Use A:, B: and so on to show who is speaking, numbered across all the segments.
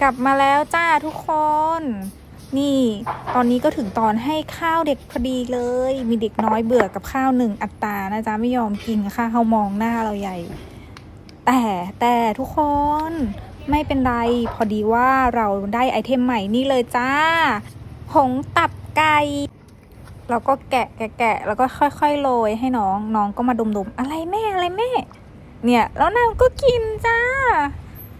A: กลับมาแล้วจ้าทุกคน นี่ ตอนนี้ก็ถึงตอนให้ข้าวเด็กพอดีเลย มีเด็กน้อยเบื่อกับข้าวหนึ่งอัตรานะจ๊ะไม่ยอมกินค่ะเขามองหน้าเราใหญ่ แต่แต่ทุกคนไม่เป็นไร พอดีว่าเราได้ไอเทมใหม่นี่เลยจ้า ผงตับไก่เราก็แกะแกะแกะแล้วก็ค่อยๆโรยให้น้องน้องก็มาดมๆ อะไรแม่อะไรแม่ เนี่ย แล้วนางก็กินจ้า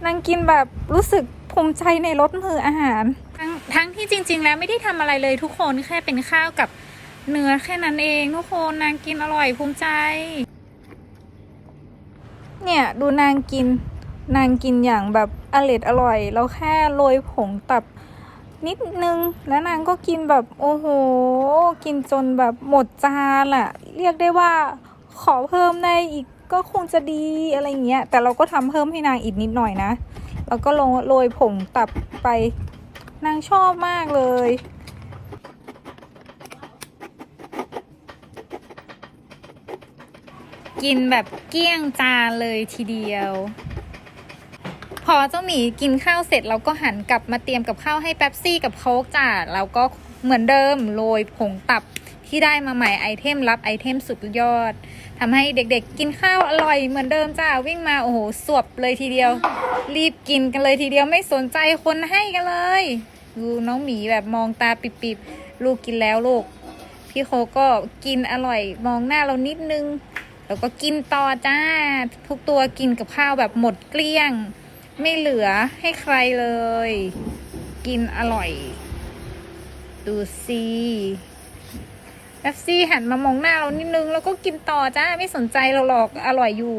A: นางกินแบบรู้สึก ภูมิใจในรสมืออาหาร ทั้งทั้งที่จริง ๆ แล้วไม่ได้ทำอะไรเลยทุกคนแค่เป็นข้าวกับเนื้อแค่นั้นเองทุกคนนางกินอร่อยภูมิใจ เนี่ยดูนางกิน นางกินอย่างแบบอร่อยอร่อยแล้วแค่โรยผงตับนิดนึง แล้วนางก็กินแบบโอ้โห กินจนแบบหมดจานอะเรียกได้ว่าขอเพิ่มได้อีก ก็คงจะดีอะไรเงี้ย แต่เราก็ทำเพิ่มให้นางอีกนิดหน่อยนะ แล้วก็ลงโรยผงตับไป นางชอบมากเลยกินแบบเกี้ยงจานเลยทีเดียว พอเจ้าหมีกินข้าวเสร็จเราก็หันกลับมาเตรียมกับข้าวให้แป๊บซี่กับโค้กจ้าแล้วก็เหมือนเดิมโรยผงตับ ที่ได้มาใหม่ไอเทมรับไอเทมสุดยอดทำให้เด็กๆ กินข้าวอร่อยเหมือนเดิมจ้าวิ่งมาโอ้โหสวบเลยทีเดียว รีบกินกันเลยทีเดียวไม่สนใจคนให้กันเลยดูน้องหมีแบบมองตาปิบๆลูกกินแล้วลูกพี่โคก็กินอร่อยมองหน้าเรานิดนึง แล้วก็กินต่อจ้า ทุกตัวกินกับข้าวแบบหมดเกลี้ยง ไม่เหลือให้ใครเลย กินอร่อย ดูสิ แป๊บซี่หันมามองหน้าเรานิดนึง แล้วก็กินต่อจ้าไม่สนใจเราหรอกอร่อยอยู่